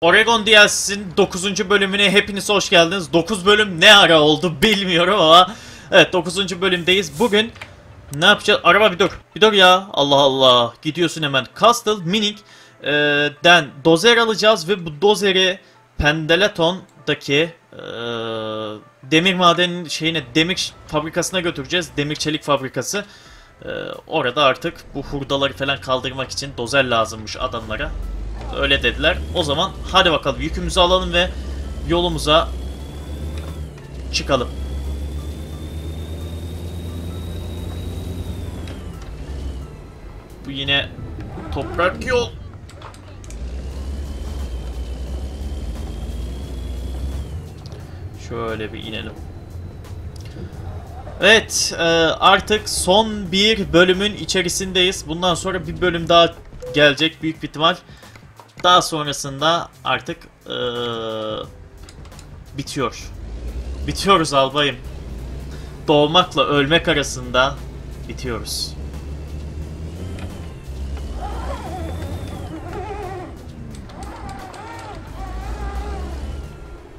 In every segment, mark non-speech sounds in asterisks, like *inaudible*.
Oregon DLC'nin 9. bölümüne hepiniz hoş geldiniz. 9 bölüm ne ara oldu *laughs* bilmiyorum ama evet 9. bölümdeyiz. Bugün ne yapacağız? Araba bir dur. Bir dur ya. Allah Allah. Gidiyorsun hemen. Castle Minik e, dozer alacağız ve bu dozeri Pendleton'daki e, demir madenin şeyine demir fabrikasına götüreceğiz. Demir çelik fabrikası. E, orada artık bu hurdaları falan kaldırmak için dozer lazımmış adamlara. Öyle dediler. O zaman hadi bakalım yükümüzü alalım ve yolumuza çıkalım. Bu yine toprak yol. Şöyle bir inelim. Evet, e, artık son bir bölümün içerisindeyiz. Bundan sonra bir bölüm daha gelecek büyük bir ihtimal. Daha sonrasında artık e, bitiyor. Bitiyoruz albayım. Doğmakla ölmek arasında bitiyoruz.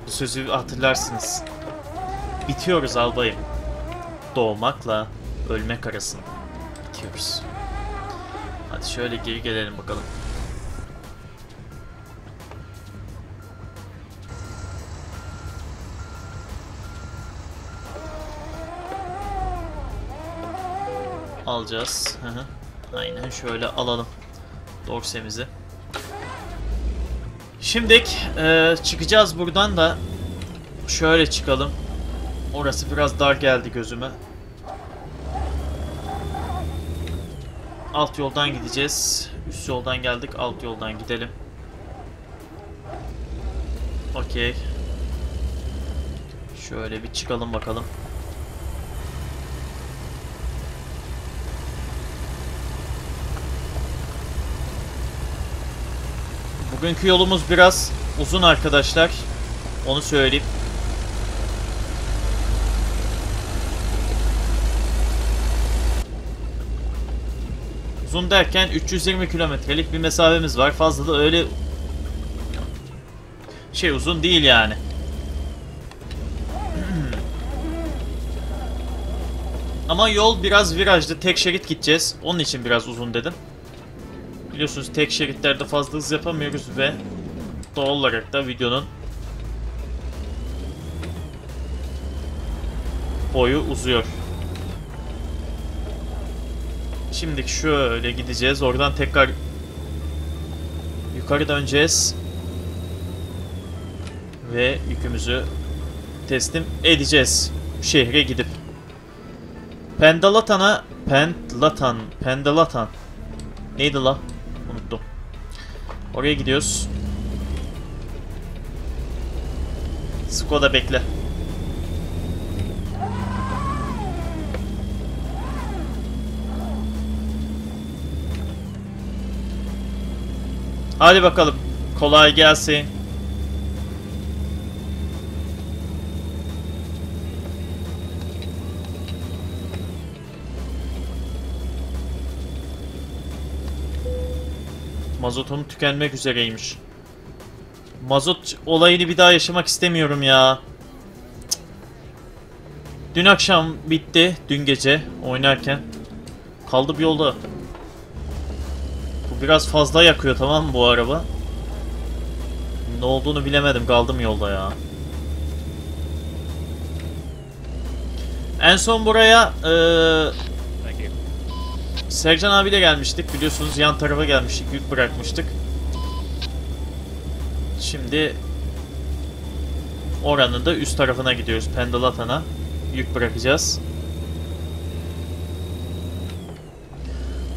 Bu sözü hatırlarsınız. Bitiyoruz albayım. Doğmakla ölmek arasında bitiyoruz. Hadi şöyle geri gelelim bakalım. Alacağız. Aynen şöyle alalım dorsemizi. Şimdik e, çıkacağız buradan da şöyle çıkalım. Orası biraz dar geldi gözüme. Alt yoldan gideceğiz. Üst yoldan geldik. Alt yoldan gidelim. Okey. Şöyle bir çıkalım bakalım. Bugünkü yolumuz biraz uzun arkadaşlar. Onu söyleyeyim. Uzun derken 320 kilometrelik bir mesafemiz var. Fazla da öyle şey uzun değil yani. *clears throat* Ama yol biraz virajlı. Tek şerit gideceğiz. Onun için biraz uzun dedim. Biliyorsunuz tek şeritlerde fazla hız yapamıyoruz ve doğal olarak da videonun boyu uzuyor. Şimdi şöyle gideceğiz. Oradan tekrar yukarı döneceğiz. Ve yükümüzü teslim edeceğiz. Şehre gidip. Pendalatan'a Pendlatan Pendalatan Neydi la? Oraya gidiyoruz. Skoda bekle. Hadi bakalım. Kolay gelsin. Mazotum tükenmek üzereymiş. Mazot olayını bir daha yaşamak istemiyorum ya. Dün akşam bitti. Dün gece oynarken. Kaldı bir yolda. Bu biraz fazla yakıyor tamam mı bu araba? Ne olduğunu bilemedim. Kaldım yolda ya. En son buraya eee Sercan abiyle gelmiştik. Biliyorsunuz yan tarafa gelmiştik. Yük bırakmıştık. Şimdi oranın da üst tarafına gidiyoruz. Pendalatan'a yük bırakacağız.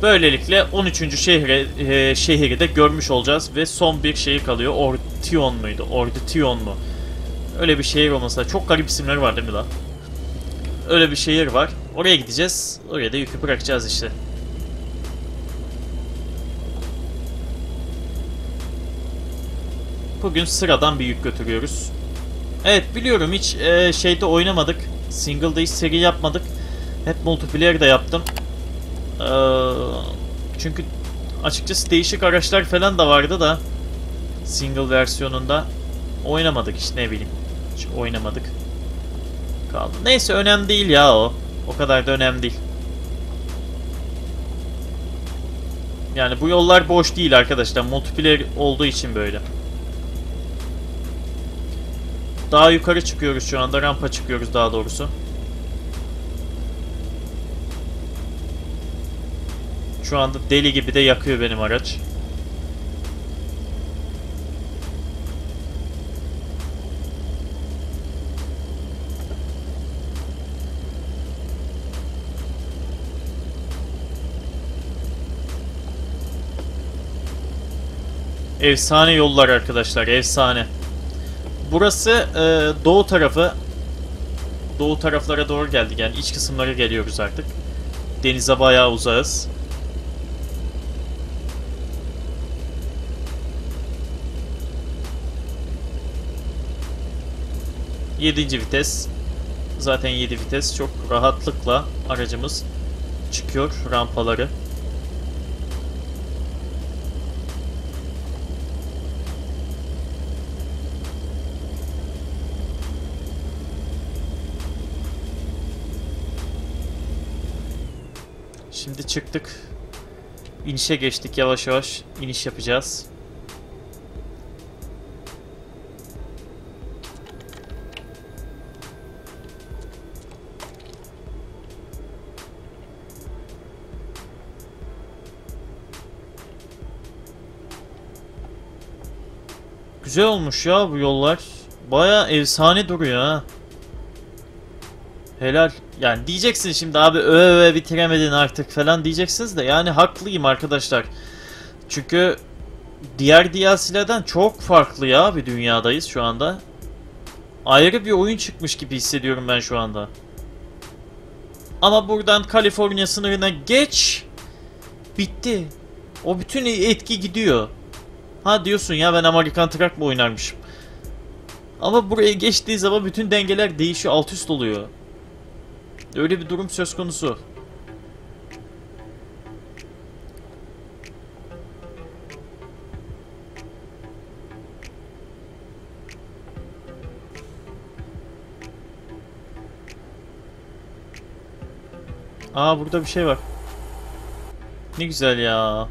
Böylelikle 13. şehre, e, şehri de görmüş olacağız ve son bir şehir kalıyor. Ortion muydu? Ordition mu? Öyle bir şehir olmasa çok garip isimler var değil mi la? Öyle bir şehir var. Oraya gideceğiz. Oraya da yükü bırakacağız işte. Bugün sıradan bir yük götürüyoruz. Evet biliyorum hiç e, şeyde oynamadık. Single'da hiç seri yapmadık. Hep multiplayer de yaptım. Ee, çünkü açıkçası değişik araçlar falan da vardı da Single versiyonunda oynamadık işte ne bileyim. Hiç oynamadık. Kaldı. Neyse önemli değil ya o. O kadar da önemli değil. Yani bu yollar boş değil arkadaşlar. Multiplayer olduğu için böyle. Daha yukarı çıkıyoruz şu anda. Rampa çıkıyoruz daha doğrusu. Şu anda deli gibi de yakıyor benim araç. Efsane yollar arkadaşlar, efsane. Burası e, doğu tarafı. Doğu taraflara doğru geldik yani iç kısımlara geliyoruz artık. Denize bayağı uzağız. Yedinci vites. Zaten 7 vites. Çok rahatlıkla aracımız çıkıyor rampaları. Şimdi çıktık. İnişe geçtik yavaş yavaş. iniş yapacağız. Güzel olmuş ya bu yollar. Baya efsane duruyor ha. Helal. Yani diyeceksin şimdi abi öve öve bitiremedin artık falan diyeceksiniz de yani haklıyım arkadaşlar. Çünkü diğer DLC'lerden çok farklı ya bir dünyadayız şu anda. Ayrı bir oyun çıkmış gibi hissediyorum ben şu anda. Ama buradan Kaliforniya sınırına geç. Bitti. O bütün etki gidiyor. Ha diyorsun ya ben Amerikan Truck mı oynarmışım. Ama buraya geçtiği zaman bütün dengeler değişiyor, alt üst oluyor. Öyle bir durum söz konusu. Aa burada bir şey var. Ne güzel ya.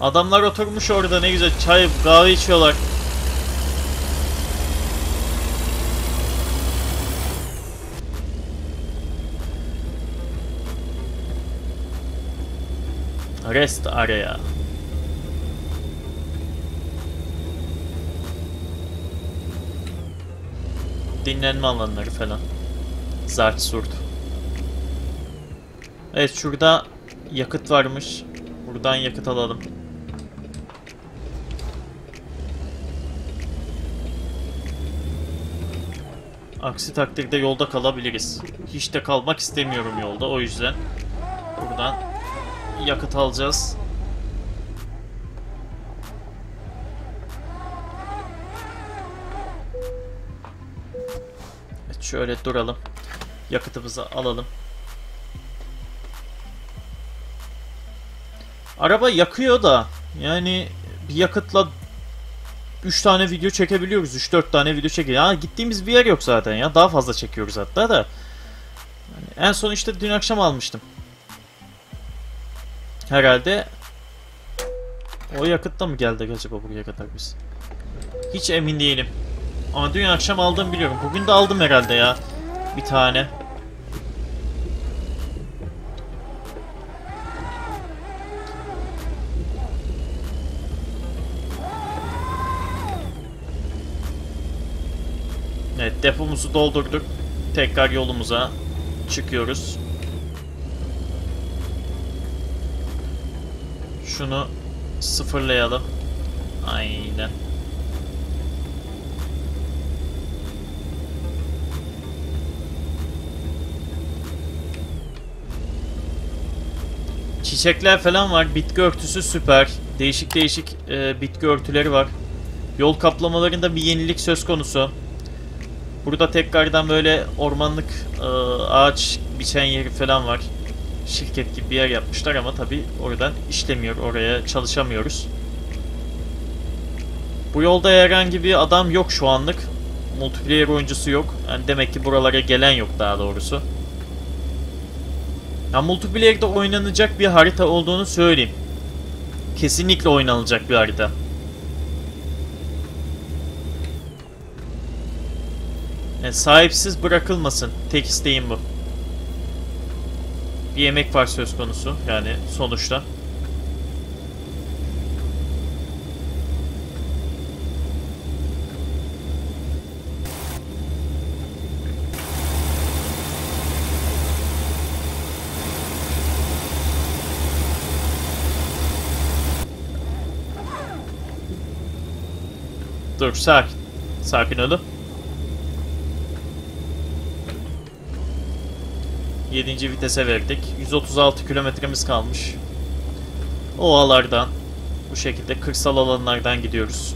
Adamlar oturmuş orada ne güzel çay kahve içiyorlar. Rest area. Dinlenme alanları falan. Zart surt. Evet şurada yakıt varmış. Buradan yakıt alalım. Aksi takdirde yolda kalabiliriz. Hiç de kalmak istemiyorum yolda o yüzden. Buradan yakıt alacağız. Evet, şöyle duralım. Yakıtımızı alalım. Araba yakıyor da yani bir yakıtla 3 tane video çekebiliyoruz. 3-4 tane video çekiyor. Ya gittiğimiz bir yer yok zaten ya. Daha fazla çekiyoruz hatta da. Yani en son işte dün akşam almıştım. Herhalde o yakıtta mı geldik acaba buraya kadar biz? Hiç emin değilim. Ama dün akşam aldım biliyorum. Bugün de aldım herhalde ya. Bir tane. Depomuzu doldurduk. Tekrar yolumuza çıkıyoruz. Şunu sıfırlayalım. Aynen. Çiçekler falan var. Bitki örtüsü süper. Değişik değişik e, bitki örtüleri var. Yol kaplamalarında bir yenilik söz konusu. Burada tekrardan böyle ormanlık e, ağaç biçen yeri falan var. Şirket gibi bir yer yapmışlar ama tabi oradan işlemiyor. Oraya çalışamıyoruz. Bu yolda herhangi bir adam yok şu anlık. Multiplayer oyuncusu yok. Yani demek ki buralara gelen yok daha doğrusu. Ya multiplayer'de oynanacak bir harita olduğunu söyleyeyim. Kesinlikle oynanacak bir harita. Yani sahipsiz bırakılmasın. Tek isteğim bu. Bir yemek var söz konusu yani sonuçta. Dur sakin. Sakin olun. 7. vitese verdik. 136 kilometremiz kalmış. Ovalardan bu şekilde kırsal alanlardan gidiyoruz.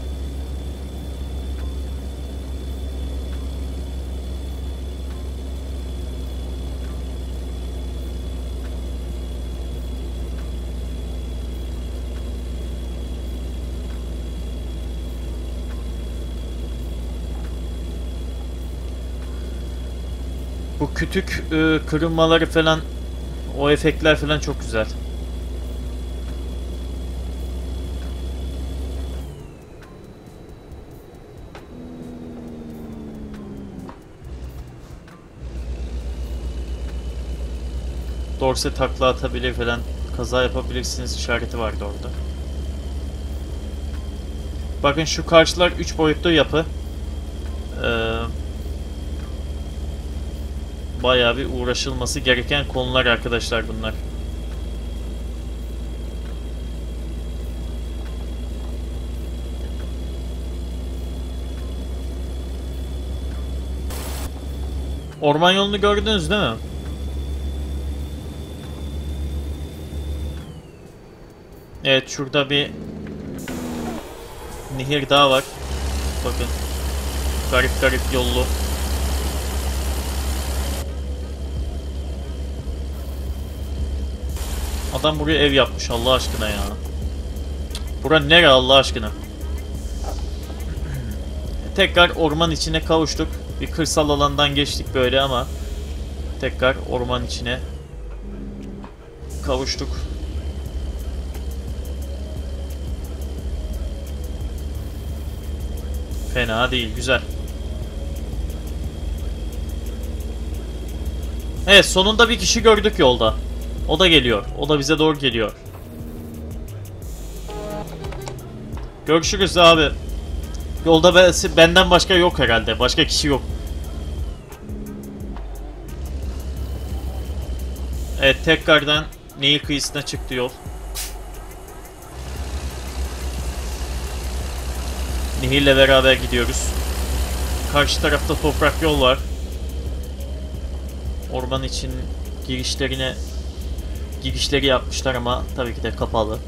Bu kütük e, kırılmaları falan o efektler falan çok güzel. Dorse takla atabilir falan kaza yapabilirsiniz işareti vardı orada. Bakın şu karşılar 3 boyutlu yapı. Ee, bayağı bir uğraşılması gereken konular arkadaşlar bunlar. Orman yolunu gördünüz değil mi? Evet şurada bir nehir daha var. Bakın. Garip garip yollu. Adam buraya ev yapmış Allah aşkına ya. Bura nere Allah aşkına? *clears throat* Tekrar orman içine kavuştuk. Bir kırsal alandan geçtik böyle ama tekrar orman içine kavuştuk. Fena değil, güzel. Evet, sonunda bir kişi gördük yolda. O da geliyor. O da bize doğru geliyor. Görüşürüz abi. Yolda benden başka yok herhalde. Başka kişi yok. Evet tekrardan Nehir kıyısına çıktı yol. Nehirle beraber gidiyoruz. Karşı tarafta toprak yol var. Orman için girişlerine girişleri yapmışlar ama tabii ki de kapalı.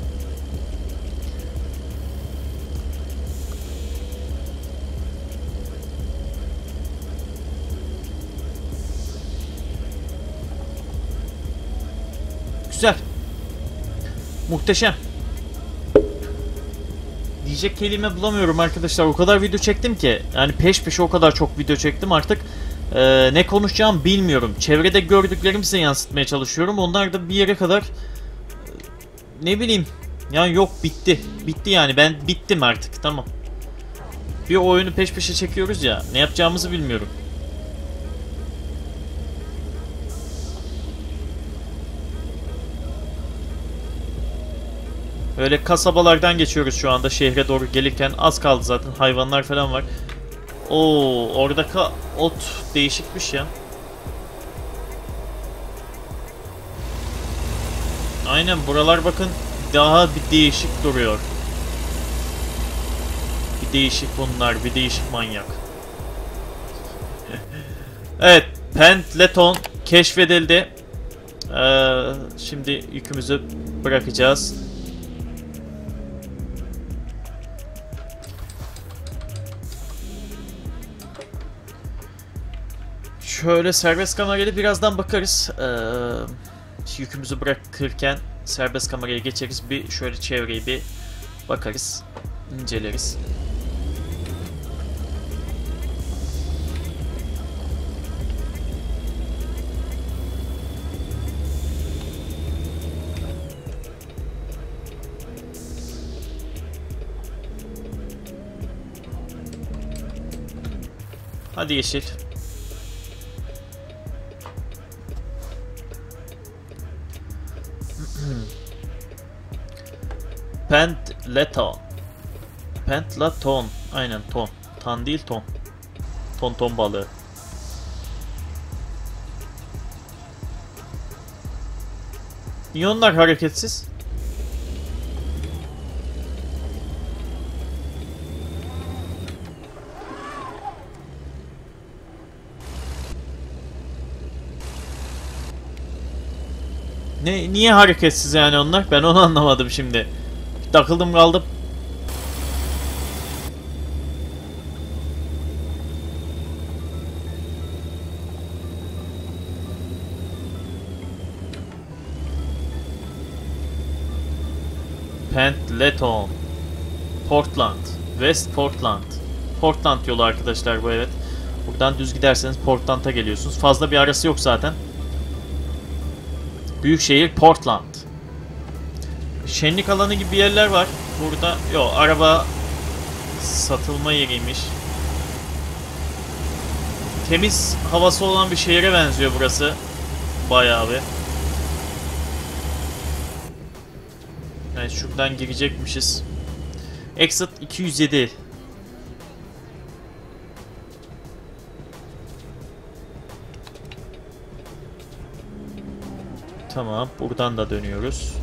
Güzel. Muhteşem. Diyecek kelime bulamıyorum arkadaşlar. O kadar video çektim ki. Yani peş peşe o kadar çok video çektim artık. Ee, ne konuşacağım bilmiyorum. Çevrede gördüklerimi size yansıtmaya çalışıyorum. Onlar da bir yere kadar ne bileyim. Yani yok bitti. Bitti yani. Ben bittim artık. Tamam. Bir oyunu peş peşe çekiyoruz ya. Ne yapacağımızı bilmiyorum. Böyle kasabalardan geçiyoruz şu anda şehre doğru gelirken. Az kaldı zaten. Hayvanlar falan var. Oo, oradaki ot değişikmiş ya. Aynen buralar bakın daha bir değişik duruyor. Bir değişik bunlar, bir değişik manyak. *laughs* evet, Pentleton keşfedildi. Ee, şimdi yükümüzü bırakacağız. Şöyle serbest kamerayla birazdan bakarız. Ee, yükümüzü bırakırken serbest kameraya geçeriz. Bir şöyle çevreyi bir bakarız. inceleriz. Hadi yeşil. Pentleton. Pentlaton. Aynen ton. Tan değil ton. Ton ton balığı. Niye onlar hareketsiz? Ne niye hareketsiz yani onlar? Ben onu anlamadım şimdi. Takıldım kaldım. Pentleton. Portland. West Portland. Portland yolu arkadaşlar bu evet. Buradan düz giderseniz Portland'a geliyorsunuz. Fazla bir arası yok zaten. Büyükşehir Portland. Şenlik alanı gibi yerler var. Burada yok araba satılma yeriymiş. Temiz havası olan bir şehire benziyor burası. Bayağı bir. Evet şuradan girecekmişiz. Exit 207. Tamam, buradan da dönüyoruz.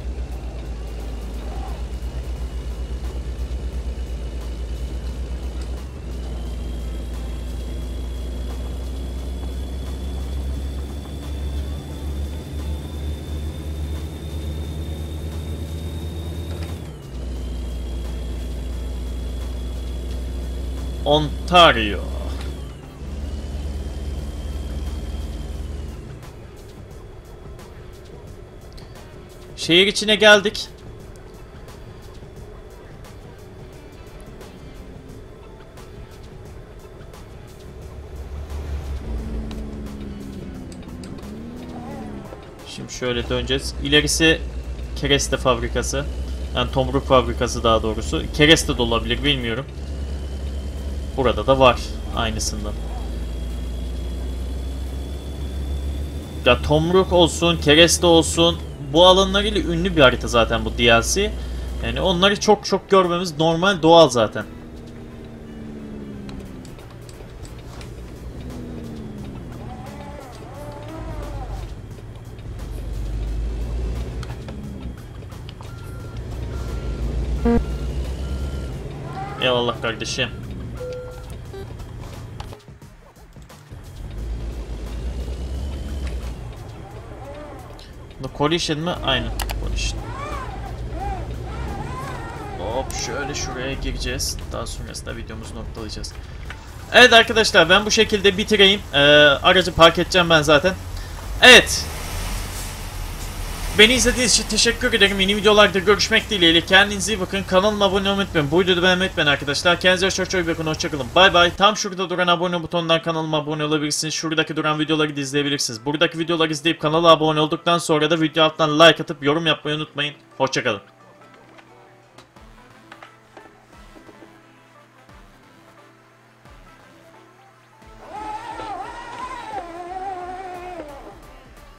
Ontario. Şehir içine geldik. Şimdi şöyle döneceğiz. İlerisi kereste fabrikası. Yani tomruk fabrikası daha doğrusu. Kereste de olabilir bilmiyorum. Burada da var aynısından. Ya tomruk olsun, kereste olsun bu alanlarıyla ünlü bir harita zaten bu DLC. Yani onları çok çok görmemiz normal doğal zaten. Eyvallah kardeşim. Collision mı? Aynen. Collision. Hop şöyle şuraya gireceğiz. Daha sonrasında videomuzu noktalayacağız. Evet arkadaşlar ben bu şekilde bitireyim. Ee, aracı park edeceğim ben zaten. Evet. Beni izlediğiniz için teşekkür ederim. Yeni videolarda görüşmek dileğiyle. Kendinize iyi bakın. Kanalıma abone olmayı unutmayın. Bu videoda beğenmeyi unutmayın arkadaşlar. Kendinize çok çok iyi bakın. Hoşçakalın. Bay bay. Tam şurada duran abone butonundan kanalıma abone olabilirsiniz. Şuradaki duran videoları da izleyebilirsiniz. Buradaki videoları izleyip kanala abone olduktan sonra da video alttan like atıp yorum yapmayı unutmayın. Hoşçakalın.